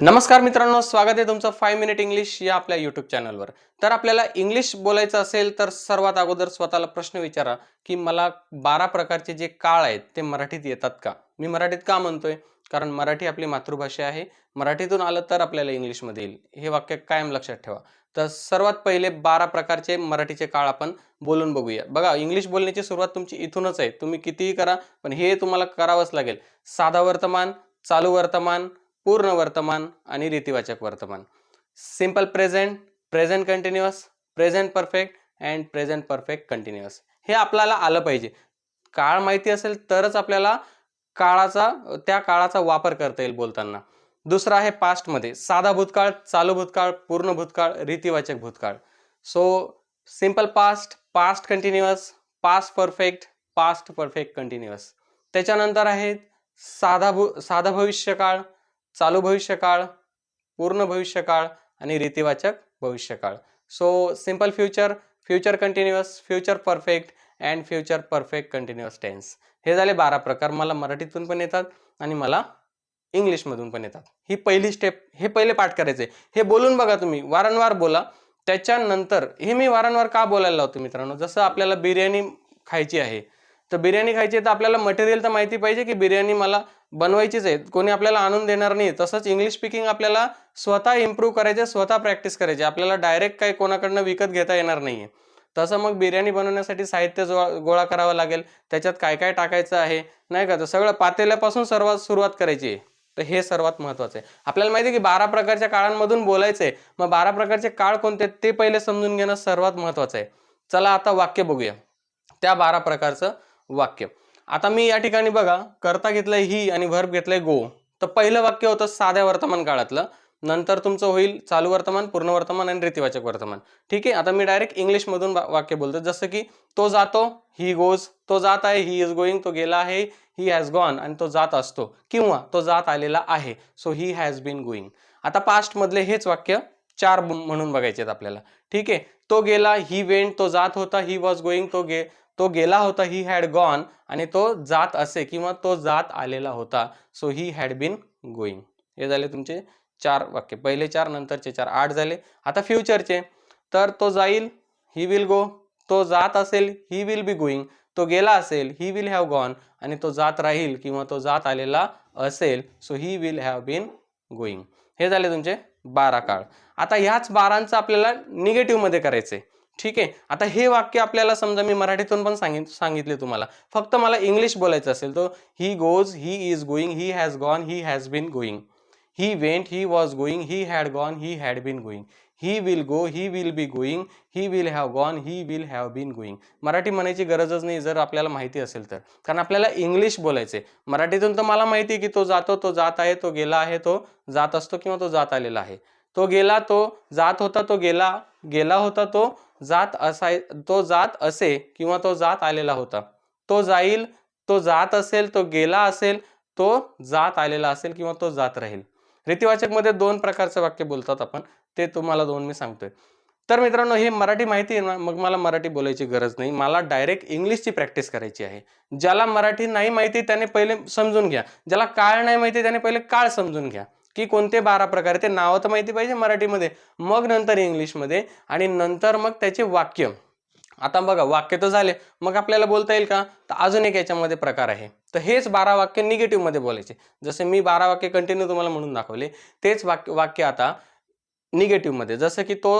नमस्कार मित्रांनो स्वागत आहे तुमचं फाय मिनिट इंग्लिश या आपल्या यूट्यूब चॅनलवर तर आपल्याला इंग्लिश बोलायचं असेल तर सर्वात अगोदर स्वतःला प्रश्न विचारा की मला बारा प्रकारचे जे काळ आहेत ते मराठीत येतात का? मी मराठीत का म्हणतोय? कारण मराठी आपली मातृभाषा आहे. मराठीतून आलं तर आपल्याला इंग्लिशमध्ये येईल. हे वाक्य कायम लक्षात ठेवा. तर सर्वात पहिले बारा प्रकारचे मराठीचे काळ आपण बोलून बघूया. बघा इंग्लिश बोलण्याची सुरुवात तुमची इथूनच आहे. तुम्ही कितीही करा पण हे तुम्हाला करावंच लागेल. साधा वर्तमान चालू वर्तमान पूर्ण वर्तमान आणि रीतिवाचक वर्तमान. Simple present present continuous present perfect and present perfect continuous हे आपल्याला आलं पाहिजे. काळ माहिती असेल तरच आपल्याला काळाचा त्या काळाचा वापर करता येईल बोलताना. दुसरा आहे पास्टमध्ये साधा भूतकाळ चालू भूतकाळ पूर्ण भूतकाळ रीतिवाचक भूतकाळ. So simple past past continuous past perfect past perfect continuous त्याच्यानंतर आहेत साधा भू साधा भविष्यकाळ चालू भविष्यकाळ पूर्ण भविष्यकाळ आणि रीतिवाचक भविष्यकाळ. So simple future future continuous future perfect and future perfect continuous tense हे झाले बारा प्रकार. मला मराठीतून पण येतात आणि मला इंग्लिशमधून पण येतात. ही पहिली स्टेप हे पहिले पाठ करायचे. हे बोलून बघा तुम्ही. वारंवार बोला. त्याच्यानंतर हे मी वारंवार का बोलायला लावतो मित्रांनो? जसं आपल्याला बिर्याणी खायची आहे तर बिर्याणी खायची आहे तर आपल्याला मटेरियल तर माहिती पाहिजे की बिर्याणी मला बनवायचीच आहे. कोणी आपल्याला आणून देणार नाही. तसंच इंग्लिश स्पीकिंग आपल्याला स्वतः इम्प्रूव्ह करायचे स्वतः प्रॅक्टिस करायचे. आपल्याला डायरेक्ट काही कोणाकडनं विकत घेता येणार नाहीये. तसं मग बिर्याणी बनवण्यासाठी साहित्य जो गोळा करावं लागेल. त्याच्यात काय काय टाकायचं आहे नाही का? तर सगळं पातेल्यापासून सर्वात सुरुवात करायची आहे. तर हे सर्वात महत्त्वाचं आहे. आपल्याला माहिती आहे की बारा प्रकारच्या काळांमधून बोलायचं आहे. मग बारा प्रकारचे काळ कोणते ते पहिले समजून घेणं सर्वात महत्त्वाचं आहे. चला आता वाक्य बघूया. त्या बारा प्रकारचं वाक्य. आता मी या ठिकाणी बघा करता घेतलंय ही आणि व्हर्ब घेतलंय गो तर पहिलं वाक्य होतं साध्या वर्तमान काळातलं. नंतर तुमचं होईल चालू वर्तमान पूर्ण वर्तमान आणि रीतिवाचक वर्तमान. ठीक आहे? आता मी डायरेक्ट इंग्लिशमधून वाक्य बोलतो. जसं की तो जातो ही गोज तो जात आहे ही इज गोईंग तो गेला आहे ही हॅज गॉन आणि तो जात असतो. किंवा तो जात आलेला आहे. So he has been going आता पास्टमधले हेच वाक्य चार म्हणून बघायचे आहेत आपल्याला. ठीक आहे? तो गेला ही वेंट तो जात होता ही वॉज गोईंग तो गे तो गेला होता ही हॅड गॉन आणि तो जात असे किंवा तो जात आलेला होता. So he had been going हे झाले तुमचे चार वाक्य. पहिले चार नंतरचे चार. आठ झाले. आता फ्युचरचे तर तो जाईल ही विल गो तो जात असेल ही विल बी गोईंग तो गेला असेल ही विल हॅव गॉन आणि तो जात राहील किंवा तो जात आलेला असेल so he will have been going हे झाले तुमचे बारा काळ. आता ह्याच बारांचं आपल्याला निगेटिव्हमध्ये करायचंय. ठीक आहे? आता हे वाक्य आपल्याला समजा मी मराठीतून पण सांगित सांगितले तुम्हाला. फक्त मला इंग्लिश बोलायचं असेल तर he goes he is going he has gone he has been going he went he was going he had gone he had been going he will go he will be going he will have gone he will have been going Marathi म्हणायची गरजच नाही जर आपल्याला माहिती असेल तर. कारण आपल्याला इंग्लिश बोलायचे मराठीतून तर मला माहिती आहे की तो जातो तो जात आहे तो गेला आहे तो जात असतो किंवा तो जात आलेला आहे. तो गेला तो जात होता तो गेला गेला होता तो जात असाय तो जात असे किंवा तो जात आलेला होता. तो जाईल तो जात असेल तो गेला असेल तो जात आलेला असेल किंवा तो जात राहील. रीतिवाचकमध्ये दोन प्रकारचे वाक्य बोलतात आपण ते तुम्हाला दोन मी सांगतोय. तर मित्रांनो हे मराठी माहिती आहे ना मग मला मराठी बोलायची गरज नाही. मला डायरेक्ट इंग्लिशची प्रॅक्टिस करायची आहे. ज्याला मराठी नाही माहिती त्याने पहिले समजून घ्या. ज्याला काळ नाही माहिती त्याने पहिले काळ समजून घ्या. की कोणते बारा प्रकार आहे ते नावं तर माहिती पाहिजे मराठीमध्ये. मग नंतर इंग्लिशमध्ये आणि नंतर मग त्याचे वाक्य. आता बघा वाक्य तर झाले. मग आपल्याला बोलता येईल का? तर अजून एक याच्यामध्ये प्रकार आहे. तर हेच बारा वाक्य निगेटिव्हमध्ये बोलायचे. जसे मी बारा वाक्य कंटिन्यू तुम्हाला म्हणून दाखवले तेच वाक्य वाक्य आता निगेटिव्हमध्ये जसं की तो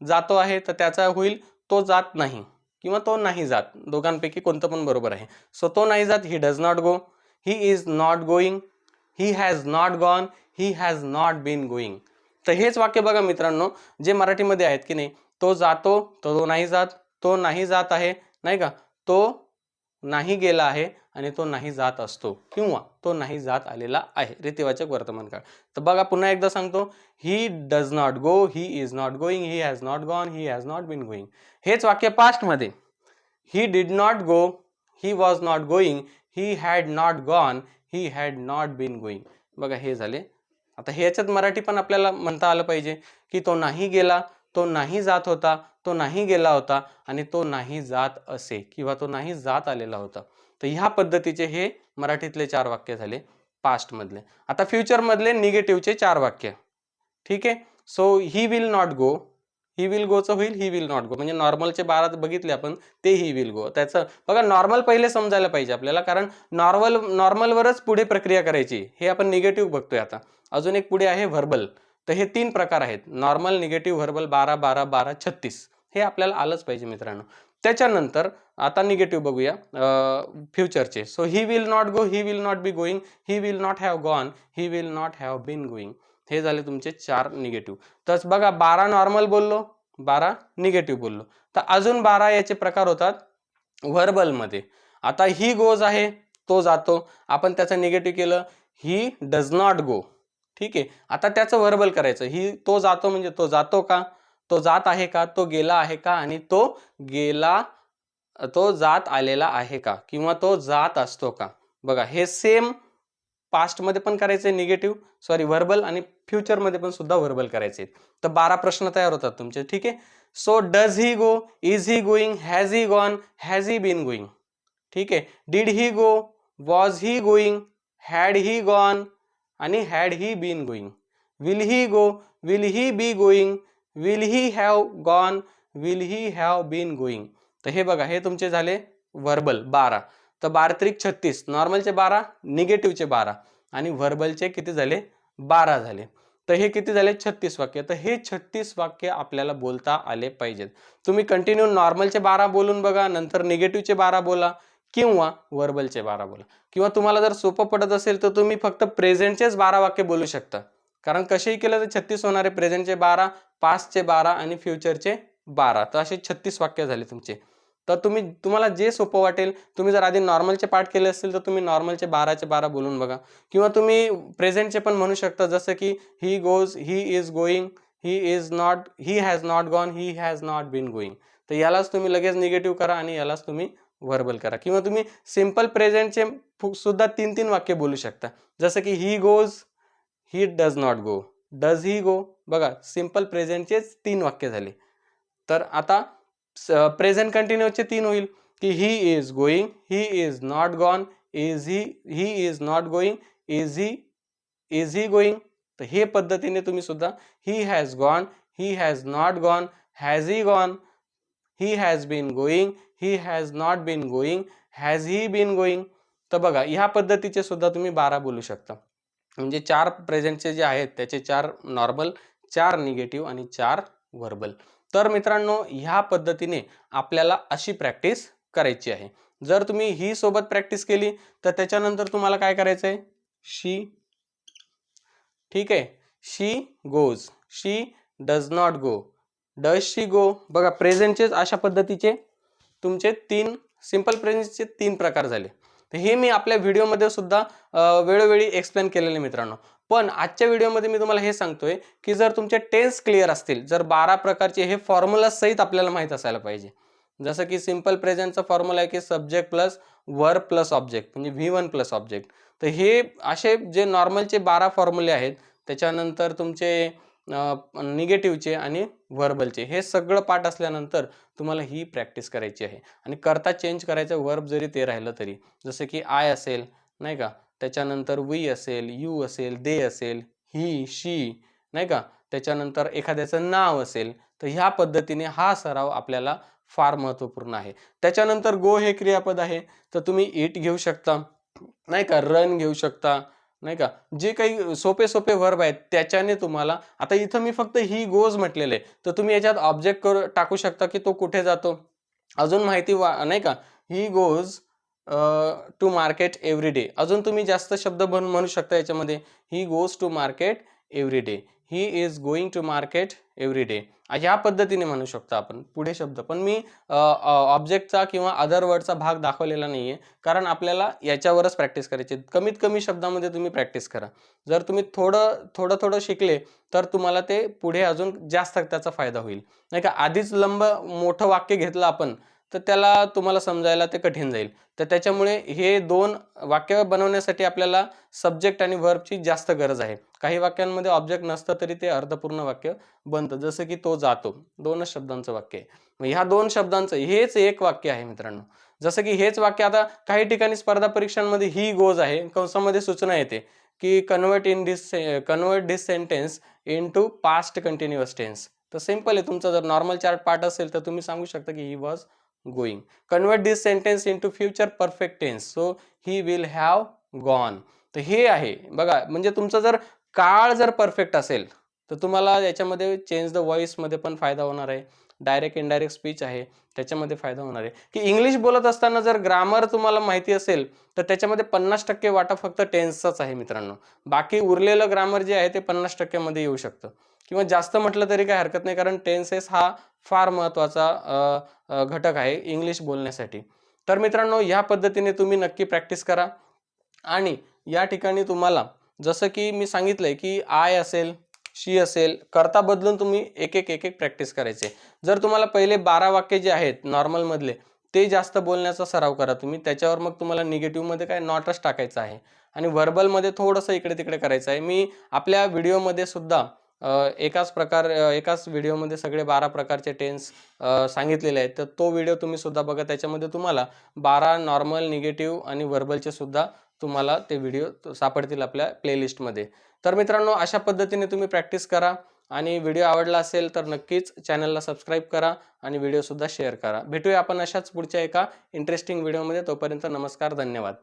जातो आहे तर त्याचा होईल तो जात नाही. किंवा तो नाही जात. दोघांपैकी कोणतं पण बरोबर आहे. सो तो नाही जात he does not go he is not going he has not gone he has not been going तर हेच वाक्य बघा मित्रांनो जे मराठीमध्ये आहेत की नाही तो जातो तो तो नाही जात तो नाही जात आहे नाही का? तो नाही गेला आहे आणि तो नाही जात असतो. किंवा तो नाही जात आलेला आहे. रीतिवाचक वर्तमान काळ. तर बघा पुन्हा एकदा सांगतो. He does not go he is not going he has not gone he has not been going हेच वाक्य पास्टमध्ये. He did not go he was not going he had not gone he had not been going बघा हे झाले आता ह्याच्यात मराठी पण आपल्याला म्हणता आलं पाहिजे की तो नाही गेला तो नाही जात होता तो नाही गेला होता आणि तो नाही जात असे किंवा तो नाही जात आलेला होता. तर ह्या पद्धतीचे हे मराठीतले चार वाक्य झाले पास्टमधले. आता फ्युचरमधले निगेटिव्हचे चार वाक्य. ठीक आहे? So he will not go he will गोचं होईल ही विल नॉट गो म्हणजे नॉर्मलचे बारा बघितले आपण ते ही विल गो त्याचं बघा नॉर्मल पहिले समजायला पाहिजे आपल्याला कारण नॉर्मल नॉर्मलवरच पुढे प्रक्रिया करायची. हे आपण निगेटिव्ह बघतोय आता. अजून एक पुढे आहे व्हर्बल तर हे तीन प्रकार आहेत. नॉर्मल निगेटिव्ह व्हर्बल बारा बारा बारा छत्तीस. हे आपल्याला आलंच पाहिजे मित्रांनो. त्याच्यानंतर आता निगेटिव्ह बघूया. फ्युचरचे so he will not go he will not be going he will not have gone he will not have been going हे झाले तुमचे चार निगेटिव्ह तर बघा बारा नॉर्मल बोललो बारा निगेटिव्ह बोललो. तर अजून बारा याचे प्रकार होतात व्हर्बलमध्ये आता ही गोज आहे तो जातो. आपण त्याचं निगेटिव्ह केलं ही डज नॉट गो ठीक आहे? आता त्याचं व्हर्बल करायचं. ही तो जातो म्हणजे तो जातो का? तो जात आहे का? तो गेला आहे का? आणि तो गेला तो जात आलेला आहे का? किंवा तो जात असतो का? बघा हे सेम पास्टमध्ये पण करायचे निगेटिव्ह सॉरी व्हर्बल आणि फ्युचरमध्ये पण सुद्धा व्हर्बल करायचे तर बारा प्रश्न तयार होतात तुमचे. ठीक आहे? So does he go is he going has he gone has he been going ठीक आहे? Did he go was he going had he gone आणि had he been going will he go will he be going will he have gone will he have been going तर हे बघा हे तुमचे झाले verbal बारा. तर बारा त्रिक छत्तीस नॉर्मलचे बारा निगेटिव्हचे बारा आणि व्हर्बलचे किती झाले? बारा झाले. तर हे किती झाले? छत्तीस वाक्य. तर हे छत्तीस वाक्य आपल्याला बोलता आले पाहिजेत. तुम्ही कंटिन्यू नॉर्मलचे बारा बोलून बघा नंतर निगेटिव्हचे बारा बोला किंवा वर्बलचे बारा बोला. किंवा तुम्हाला जर सोपं पडत असेल तर तुम्ही फक्त प्रेझेंटचेच बारा वाक्य बोलू शकता. कारण कसेही केलं तर छत्तीस होणारे प्रेझेंटचे बारा पास्टचे बारा आणि फ्युचरचे बारा. तर असे छत्तीस वाक्य झाले तुमचे. तर तुम्ही तुम्हाला जे सोपं वाटेल तुम्ही जर आधी नॉर्मलचे पाठ केले असतील तर तुम्ही नॉर्मलचे बाराचे बारा बोलून बघा. किंवा तुम्ही प्रेझेंटचे पण म्हणू शकता जसं की he goes he is going he is not he has not gone he has not been going तर यालाच तुम्ही लगेच निगेटिव्ह करा आणि यालाच तुम्ही व्हर्बल करा. किंवा तुम्ही सिंपल प्रेझेंटचे सुद्धा तीन तीन वाक्य बोलू शकता. जसं की he goes he does not go does he go बघा सिंपल प्रेझेंटचेच तीन वाक्य झाले. तर आता प्रेझेंट कंटिन्यूचे तीन होईल. की he is going he is not gone is he he is not going is he is he going तर हे पद्धतीने तुम्ही सुद्धा he has gone he has not gone has he gone he has been going he has not been going has he been going तर बघा ह्या पद्धतीचे सुद्धा तुम्ही बारा बोलू शकता. म्हणजे चार प्रेझेंटचे जे आहेत त्याचे चार नॉर्मल चार निगेटिव्ह आणि चार व्हर्बल तर मित्रांनो ह्या पद्धतीने आपल्याला अशी प्रॅक्टिस करायची आहे. जर तुम्ही ही सोबत प्रॅक्टिस केली तर त्याच्यानंतर तुम्हाला काय करायचं आहे शी ठीक आहे. She goes she does not go does she go बघा प्रेझेंटचेच अशा पद्धतीचे तुमचे तीन सिंपल प्रेझेंटचे तीन प्रकार झाले. तर हे मी आपल्या व्हिडिओमध्ये सुद्धा वेळोवेळी एक्सप्लेन केलेले मित्रांनो. पण आजच्या व्हिडिओमध्ये मी तुम्हाला हे सांगतोय की जर तुमचे टेन्स क्लिअर असतील जर बारा प्रकारचे हे फॉर्म्युला सहित आपल्याला माहीत असायला पाहिजे. जसं की सिंपल प्रेझेंटचा फॉर्म्युला आहे की subject plus verb plus object म्हणजे व्ही वन प्लस ऑब्जेक्ट तर हे असे जे नॉर्मलचे बारा फॉर्म्युले आहेत त्याच्यानंतर तुमचे निगेटिव्हचे आणि व्हर्बलचे हे सगळं पाठ असल्यानंतर तुम्हाला ही प्रॅक्टिस करायची आहे. आणि करता चेंज करायचं वर्ब जरी ते राहिलं तरी. जसं की आय असेल नाही का? त्याच्यानंतर वी असेल यू असेल दे असेल ही शी नाही का? त्याच्यानंतर एखाद्याचं नाव असेल तर ह्या पद्धतीने हा सराव आपल्याला फार महत्त्वपूर्ण आहे. त्याच्यानंतर गो हे क्रियापद आहे. तर तुम्ही इट घेऊ शकता नाही का? रन घेऊ शकता नाही का? जे काही सोपे सोपे वर्ब आहेत त्याच्याने तुम्हाला आता इथं मी फक्त ही गोज म्हटलेले तर तुम्ही याच्यात ऑब्जेक्ट करू टाकू शकता की तो कुठे जातो? अजून माहिती वा नाही का? He goes to market every day अजून तुम्ही जास्त शब्द बन म्हणू शकता याच्यामध्ये. He goes to market every day he is going to market every day ह्या पद्धतीने म्हणू शकतो आपण. पुढे शब्द. पण मी ऑब्जेक्टचा किंवा अदर वर्डचा भाग दाखवलेला नाही आहे कारण आपल्याला याच्यावरच प्रॅक्टिस करायची कमीत कमी शब्दामध्ये तुम्ही प्रॅक्टिस करा. जर तुम्ही थोडं थोडं थोडं शिकले तर तुम्हाला ते पुढे अजून जास्त त्याचा फायदा होईल. नाही का? आधीच लंब मोठं वाक्य घेतलं आपण तर त्याला तुम्हाला समजायला ते कठीण जाईल. तर त्याच्यामुळे हे दोन वाक्य बनवण्यासाठी आपल्याला सब्जेक्ट आणि व्हर्बची जास्त गरज आहे. काही वाक्यांमध्ये ऑब्जेक्ट नसतं तरी ते अर्थपूर्ण वाक्य बनतं. जसं की तो जातो. दोनच शब्दांचं वाक्य आहे. मग ह्या दोन शब्दांचं हेच एक वाक्य आहे मित्रांनो. जसं की हेच वाक्य आता काही ठिकाणी स्पर्धा परीक्षांमध्ये ही गोज आहे. कंसामध्ये सूचना येते की convert in this convert this sentence into past continuous tense तर सिंपल आहे. तुमचा जर नॉर्मल चार्ट पार्ट असेल तर तुम्ही सांगू शकता की he was going convert this sentence into perfect perfect tense so he will have gone तर हे आहे. बघा म्हणजे तुमचं जर काळ जर परफेक्ट असेल तर तुम्हाला याच्यामध्ये चेंज द व्हॉइसमध्ये पण फायदा होणार आहे. डायरेक्ट इनडायरेक्ट स्पीच आहे. त्याच्यामध्ये फायदा होणार आहे. की इंग्लिश बोलत असताना जर ग्रामर तुम्हाला माहिती असेल तर त्याच्यामध्ये पन्नास टक्के वाटा फक्त टेन्सचाच आहे मित्रांनो. बाकी उरलेलं ग्रामर जे आहे ते पन्नास टक्क्यामध्ये येऊ शकतं. किंवा जास्त म्हटलं तरी काही हरकत नाही कारण टेन्सेस हा फार महत्त्वाचा घटक आहे इंग्लिश बोलण्यासाठी. तर मित्रांनो ह्या पद्धतीने तुम्ही नक्की प्रॅक्टिस करा. आणि या ठिकाणी तुम्हाला जसं की मी सांगितलंय की आय असेल शी असेल करता बदलून तुम्ही एक एक एक एक प्रॅक्टिस करायचे. जर तुम्हाला पहिले बारा वाक्य जे आहेत नॉर्मलमधले ते जास्त बोलण्याचा सराव करा तुम्ही. त्याच्यावर मग तुम्हाला निगेटिव्हमध्ये काय नॉटच टाकायचं आहे. आणि व्हर्बलमध्ये थोडंसं इकडे तिकडे करायचं आहे. मी आपल्या व्हिडिओमध्ये सुद्धा एकाच प्रकार एकाच व्हिडिओमध्ये सगळे बारा प्रकारचे टेन्स सांगितलेले आहेत. तर तो व्हिडिओ तुम्ही सुद्धा बघा त्याच्यामध्ये तुम्हाला बारा नॉर्मल निगेटिव्ह आणि व्हर्बलचे सुद्धा तुम्हाला ते व्हिडिओ सापडतील आपल्या प्लेलिस्टमध्ये. तर मित्रांनो अशा पद्धतीने तुम्ही प्रॅक्टिस करा आणि व्हिडिओ आवडला असेल तर नक्कीच चॅनलला सबस्क्राईब करा आणि व्हिडिओसुद्धा शेअर करा. भेटूया आपण अशाच पुढच्या एका इंटरेस्टिंग व्हिडिओमध्ये. तोपर्यंत नमस्कार धन्यवाद.